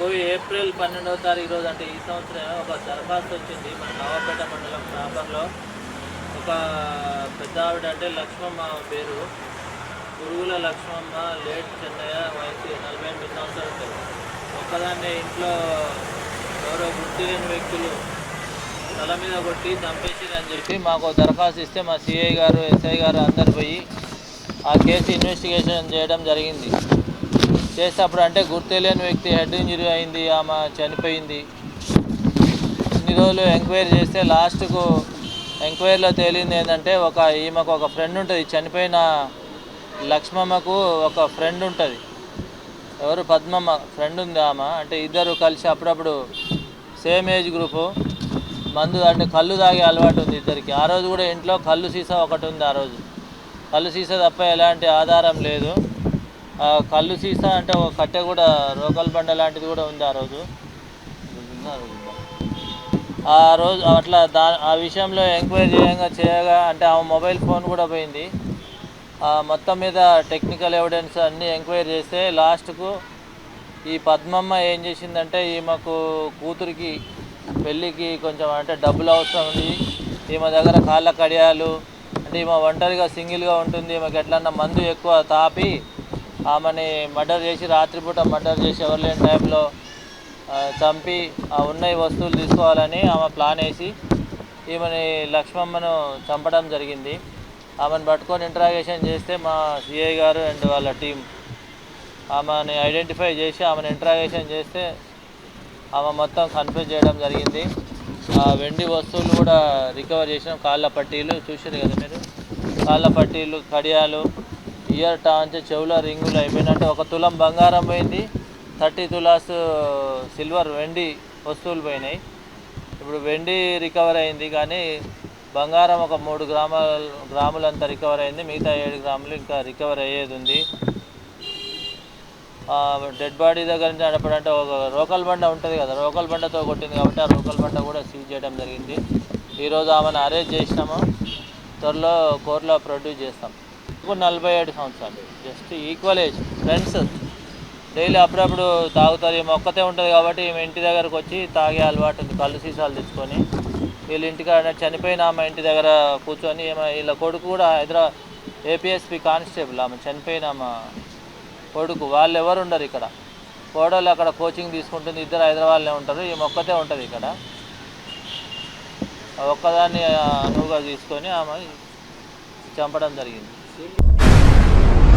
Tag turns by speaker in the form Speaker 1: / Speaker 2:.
Speaker 1: పోయి ఏప్రిల్ పన్నెండవ తారీఖు రోజు అంటే ఈ సంవత్సరం ఒక దరఖాస్తు వచ్చింది మన నవాపేట మండలం ప్రాపర్లో ఒక పెద్ద ఆవిడ అంటే లక్ష్మమ్మ పేరు. గురువుల లక్ష్మమ్మ లేట్ చెన్నయ్య వయసు నలభై ఎనిమిది సంవత్సరాలు ఉంటుంది ఒక్కదాన్నే ఇంట్లో ఎవరో గుర్తు లేని వ్యక్తులు తల మీద కొట్టి చంపేసిరు అని చెప్పి మాకు ఒక దరఖాస్తు ఇస్తే మా సిఐ గారు ఎస్ఐ గారు అందరు పోయి ఆ కేసు ఇన్వెస్టిగేషన్ చేయడం జరిగింది. చేస్తే అప్పుడు అంటే గుర్తు తెలియని వ్యక్తి హెడ్ ఇంజరీ అయింది ఆమె చనిపోయింది. ఇన్ని రోజులు ఎంక్వైరీ చేస్తే లాస్ట్కు ఎంక్వైరీలో తేలింది ఏంటంటే ఒక ఈమెకు ఒక ఫ్రెండ్ ఉంటుంది. చనిపోయిన లక్ష్మమ్మకు ఒక ఫ్రెండ్ ఉంటుంది. ఎవరు? పద్మమ్మ. ఫ్రెండ్ ఉంది ఆమె. అంటే ఇద్దరు కలిసి అప్పుడప్పుడు సేమ్ ఏజ్ గ్రూపు. మందు అంటే కళ్ళు తాగే అలవాటు ఉంది ఇద్దరికి. ఆ రోజు కూడా ఇంట్లో కళ్ళు సీసా ఒకటి ఉంది ఆ రోజు. కళ్ళు సీసా తప్ప ఎలాంటి ఆధారం లేదు. కళ్ళు సీసా అంటే ఒక కట్టె కూడా రోకల్ బండ లాంటిది కూడా ఉంది ఆ రోజు. ఆ రోజు అట్లా దా ఆ విషయంలో ఎంక్వైరీ చేయగా చేయగా అంటే ఆ మొబైల్ ఫోన్ కూడా పోయింది. ఆ మొత్తం మీద టెక్నికల్ ఎవిడెన్స్ అన్నీ ఎంక్వైరీ చేస్తే లాస్ట్కు ఈ పద్మమ్మ ఏం చేసిందంటే ఈమెకు కూతురికి పెళ్ళికి కొంచెం అంటే డబ్బులు అవసరం ఉంది. ఈమె దగ్గర కాళ్ళ కడియాలు అంటే ఈమె ఒంటరిగా సింగిల్గా ఉంటుంది. ఈమెకి ఎట్లన్నా మందు ఎక్కువ తాపి ఆమెని మర్డర్ చేసి రాత్రిపూట మర్డర్ చేసి ఎవరు లేని టైంలో చంపి ఆ ఉన్న వస్తువులు తీసుకోవాలని ఆమె ప్లాన్ వేసి ఈమెని లక్ష్మమ్మను చంపడం జరిగింది. ఆమెను పట్టుకొని ఇంట్రాగేషన్ చేస్తే మా సిఐ గారు అండ్ వాళ్ళ టీం ఆమెని ఐడెంటిఫై చేసి ఆమెను ఇంట్రాగేషన్ చేస్తే ఆమె మొత్తం కన్ఫ్యూజ్ చేయడం జరిగింది. ఆ వెండి వస్తువులు కూడా రికవర్ చేసినాం. కాళ్ళ పట్టీలు చూసారు కదా మీరు? కాళ్ళ పట్టీలు కడియాలు ఇయర్ టాంచ్ చెవుల రింగులు అయిపోయినట్టు ఒక తులం బంగారం పోయింది. థర్టీ తులాస్ సిల్వర్ వెండి వస్తువులు పోయినాయి. ఇప్పుడు వెండి రికవర్ అయింది కానీ బంగారం ఒక మూడు గ్రాముల గ్రాములంతా రికవర్ అయింది. మిగతా ఏడు గ్రాములు ఇంకా రికవర్ అయ్యేది ఉంది. డెడ్ బాడీ దగ్గర నుంచి నడపడంటే ఒక రోకల్ బండ ఉంటుంది కదా రోకల్ బండతో కొట్టింది కాబట్టి ఆ రోకల్ బండ కూడా సీజ్ చేయడం జరిగింది. ఈరోజు ఆమెను అరెస్ట్ చేసినాము. త్వరలో కోర్టులో ప్రొడ్యూస్ చేస్తాం. ఇప్పుడు నలభై ఏడు సంవత్సరాలు just equal age friends daily అప్పుడప్పుడు తాగుతారు ఈమె ఒక్కతే ఉంటుంది కాబట్టి ఈమె ఇంటి దగ్గరకు వచ్చి తాగే అలవాటు ఉంది. కళ్ళు సీసాలు తెచ్చుకొని వీళ్ళ ఇంటికాడ చనిపోయిన ఆమె ఇంటి దగ్గర కూర్చొని ఈమె వీళ్ళ కొడుకు కూడా హైదరాబాద్ ఏపీఎస్పి కానిస్టేబుల్ ఆమె చనిపోయిన ఆమె కొడుకు. వాళ్ళు ఎవరు ఉండరు ఇక్కడ. కోడలు అక్కడ కోచింగ్ తీసుకుంటుంది. ఇద్దరు హైదరాబాద్లో ఉంటారు. ఈమె ఒక్కతే ఉంటుంది ఇక్కడ. ఒక్కదాన్ని అనువుగా తీసుకొని ఆమె చంపడం జరిగింది. Ele...